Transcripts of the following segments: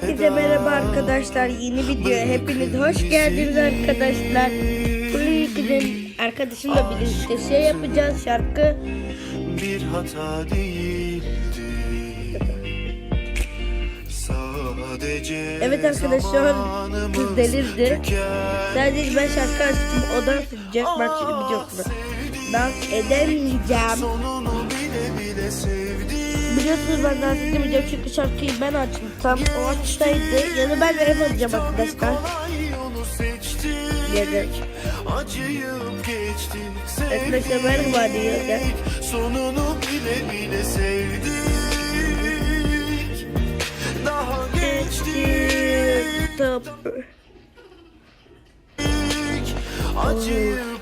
Herkese merhaba arkadaşlar. Yeni videoya hepiniz hoş geldiniz arkadaşlar. Bugün arkadaşımla birlikte şey yapacağız şarkı. bir hata değildi. Sadece Evet arkadaşlar kız delirdi. Sadece ben şarkı açtım o dans edecek. Bak şimdi biliyorsunuz. Dans edemeyeceğim. Biliyorsunuz ben dans edemeyeceğim çünkü şarkıyı ben açtım. Tam o açtaydı. Yani ben de alacağım arkadaşlar. Yedim. Acıyıp geçtik. Arkadaşlar merhaba diyor. Gel. Sonunu bile bile sevdik. Daha geçtik. Acıyıp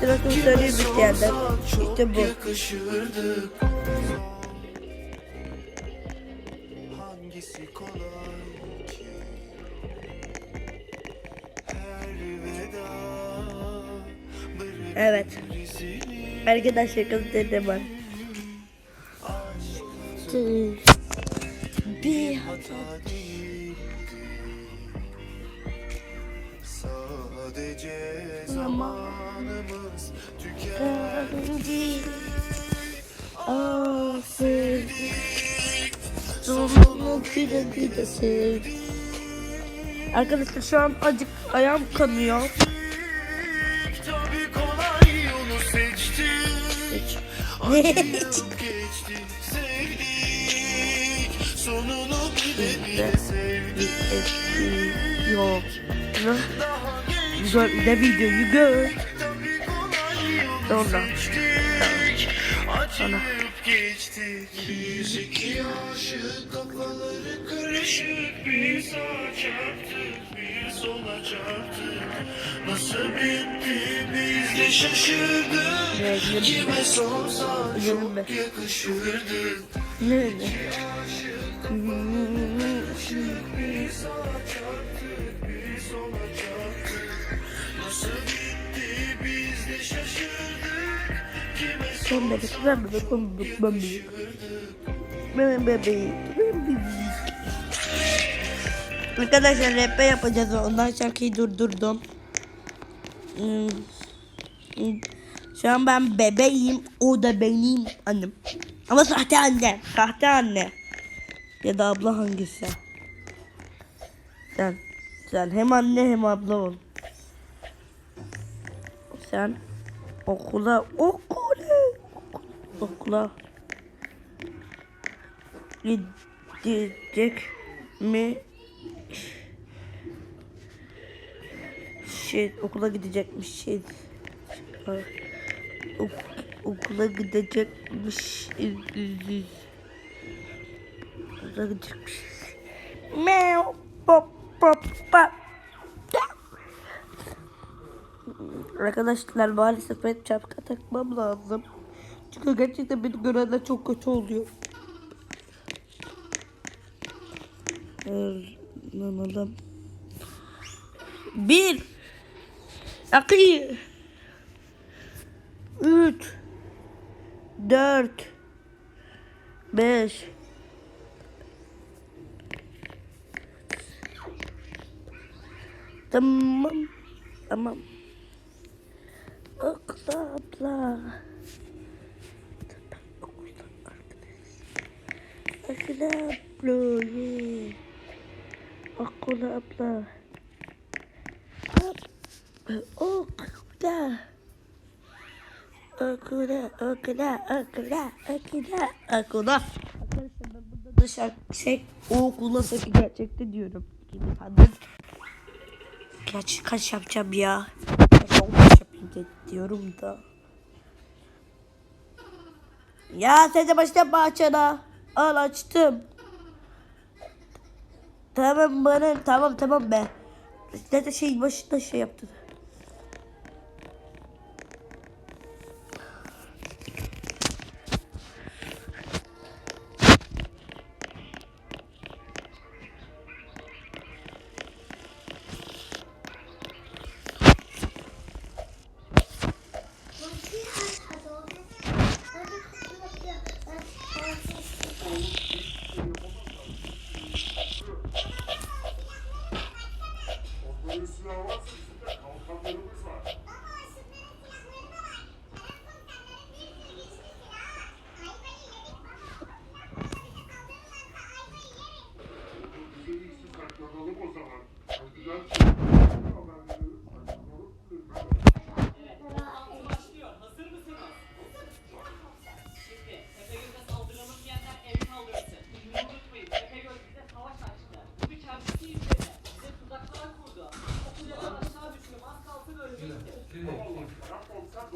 trafiği söyleyeyim bir yerden. İşte bu. Hangisi kolay ki? Evet. Arkadaşlar kız dedi bak. Bir Hata değildi. Sadece zamanımız tükendi. Affet. Sonunu güle güle sev. Arkadaşlar şu an acık ayağım kanıyor. Tabii kolay yolu seçtik. Acıyıp geçtik, sevdik. Sonunu bile bile sevdik. Yok. Daha videoyu gör. tabii kolay yolu Sonra. Acıyıp geçtik. Biz aşık kafaları karışık. Bir sağa çarptık, bir sola çarptık. Nasıl bitti biz de şaşırdık. Kime sorsan çok yakışırdı. ne, ne? Son bebek, ben bebek, ben bebek, ben bebek. Ben bebek, ben. Arkadaşlar rap yapacağız. Ondan şarkıyı durdurdum. Hmm. Şu an ben bebeğim. O da benim annem. Ama sahte anne. Sahte anne. Ya da abla hangisi? Sen. Sen hem anne hem abla ol. Sen okula okula okula gidecek mi? Şey okula gidecekmiş şey. Ok, okula gidecekmiş. Okula gidecekmiş. Meow pop pop pop. Arkadaşlar maalesef ben çapka takmam lazım. Çünkü gerçekten beni görenler çok kötü oluyor. Anladım. Bir. iki. Üç. Dört. Beş. Tamam. Tamam. Okula abla. Okula abla. ye. Okula abla. Okula. Okula, okula, okula, okula, okula. Arkadaşlar ben burada da şarkı şey, okula sakın gerçekte diyorum. Efendim. Kaç, kaç yapacağım ya? Kaç olmuş yapayım de diyorum da. Ya sen de başla bahçana. Al açtım. Tamam bana tamam tamam be. Zaten şey başında şey yaptı.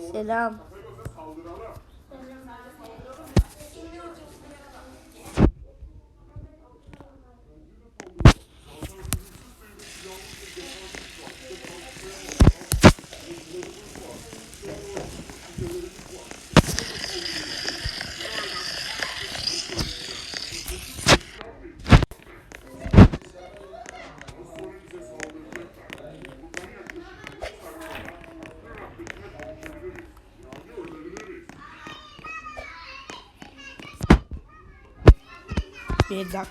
Selam. Bir dakika.